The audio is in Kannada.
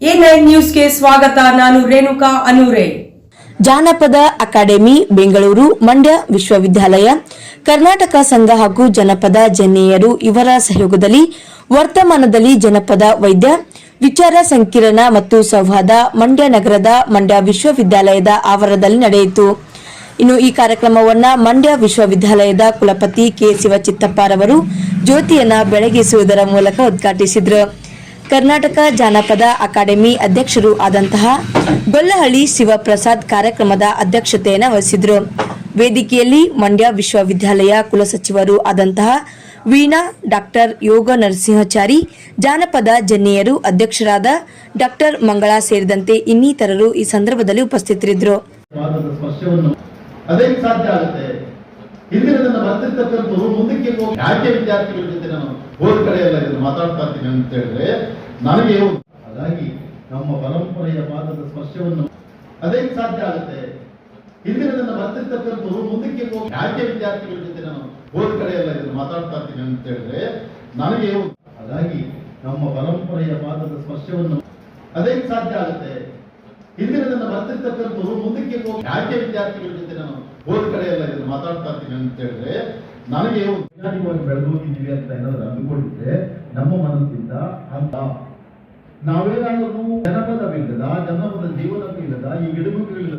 ನ್ಯೂಸ್ಗೆ ಸ್ವಾಗತ, ನಾನು ರೇಣುಕಾ ಅನೂರೆ. ಜಾನಪದ ಅಕಾಡೆಮಿ, ಬೆಂಗಳೂರು, ಮಂಡ್ಯ ವಿಶ್ವವಿದ್ಯಾಲಯ, ಕರ್ನಾಟಕ ಸಂಘ ಹಾಗೂ ಜನಪದ ಜನ್ನೆಯರು ಇವರ ಸಹಯೋಗದಲ್ಲಿ ವರ್ತಮಾನದಲ್ಲಿ ಜನಪದ ವೈದ್ಯ, ವಿಚಾರ ಸಂಕಿರಣ ಮತ್ತು ಸೌಹಾರ್ದ ಮಂಡ್ಯ ನಗರದ ಮಂಡ್ಯ ವಿಶ್ವವಿದ್ಯಾಲಯದ ಆವರಣದಲ್ಲಿ ನಡೆಯಿತು. ಇನ್ನು ಈ ಕಾರ್ಯಕ್ರಮವನ್ನ ಮಂಡ್ಯ ವಿಶ್ವವಿದ್ಯಾಲಯದ ಕುಲಪತಿ ಕೆ. ಶಿವಚಿತ್ತಪ್ಪರವರು ಜ್ಯೋತಿಯನ್ನ ಬೆಳಗಿಸುವುದರ ಮೂಲಕ ಉದ್ಘಾಟಿಸಿದರು. ಕರ್ನಾಟಕ ಜಾನಪದ ಅಕಾಡೆಮಿ ಅಧ್ಯಕ್ಷರು ಆದಂತಹ ಗೊಲ್ಲಹಳ್ಳಿ ಶಿವಪ್ರಸಾದ್ ಕಾರ್ಯಕ್ರಮದ ಅಧ್ಯಕ್ಷತೆಯನ್ನು ವಹಿಸಿದರು. ವೇದಿಕೆಯಲ್ಲಿ ಮಂಡ್ಯ ವಿಶ್ವವಿದ್ಯಾಲಯ ಕುಲಸಚಿವರು ಆದಂತಹ ವೀಣಾ, ಡಾಕ್ಟರ್ ಯೋಗ ನರಸಿಂಹಚಾರಿ, ಜಾನಪದ ಜನ್ನಿಯರು ಅಧ್ಯಕ್ಷರಾದ ಡಾಕ್ಟರ್ ಮಂಗಳಾ ಸೇರಿದಂತೆ ಇನ್ನಿತರರು ಈ ಸಂದರ್ಭದಲ್ಲಿ ಉಪಸ್ಥಿತರಿದ್ದರು. ಮುಂದಕ್ಕೆ ಹೋಗಿ. ಯಾಕೆ ವಿದ್ಯಾರ್ಥಿಗಳ ಜೊತೆ ನಾನು ಮಾತಾಡ್ತಾ ಇರ್ತೀನಿ ಅಂತ ಹೇಳಿದ್ರೆ ನನಗೆ ಹಾಗಾಗಿ ನಮ್ಮ ಪರಂಪರೆಯ ಪಾದದ ಸ್ಪರ್ಶವನ್ನು ಅದೇ ಸಾಧ್ಯ ಆಗುತ್ತೆ. ಹಿಂದಿನದನ್ನ ಬರ್ತಿರ್ತಕ್ಕಂಥವ್ರು ಮುಂದಕ್ಕೆ ಯಾಕೆ ವಿದ್ಯಾರ್ಥಿಗಳ ಜೊತೆ ನಾನು ಹೋದ ಕಡೆ ಎಲ್ಲ ಇದನ್ನು ಮಾತಾಡ್ತಾ ಇದ್ದೀನಿ ಅಂತ ಹೇಳಿದ್ರೆ ನನಗೆ ಹಾಗಾಗಿ ನಮ್ಮ ಪರಂಪರೆಯ ಪಾದದ ಸ್ಪರ್ಶವನ್ನು ಅದೇ ಸಾಧ್ಯ ಆಗುತ್ತೆ. ಹಿಂದಿನದನ್ನ ಬರ್ತಿರ್ತಕ್ಕಂಥವ್ರು ಮುಂದಕ್ಕೆ ಯಾಕೆ ವಿದ್ಯಾರ್ಥಿಗಳ ಜೊತೆ ನಾನು ಹೋದ ಕಡೆ ಎಲ್ಲ ಇದನ್ನು ಮಾತಾಡ್ತಾ ಇದ್ದೀನಿ ಅಂತ ಹೇಳಿದ್ರೆ ನನಗೆ ವೈಜ್ಞಾನಿಕವಾಗಿ ಬೆಳೆದು ಹೋಗಿದ್ದೀವಿ ಅಂತ ಏನಾದ್ರು ಅಂದುಕೊಂಡಿದ್ರೆ ನಮ್ಮ ಮನಸ್ಸಿಂದ ಅಂತ ನಾವೇನಾದ್ರೂ ಜನಪದವಿಲ್ಲದ, ಜನಪದ ಜೀವನವಿಲ್ಲದ ಈ ಗಿಡಮುಖಗಳಿಲ್ಲದ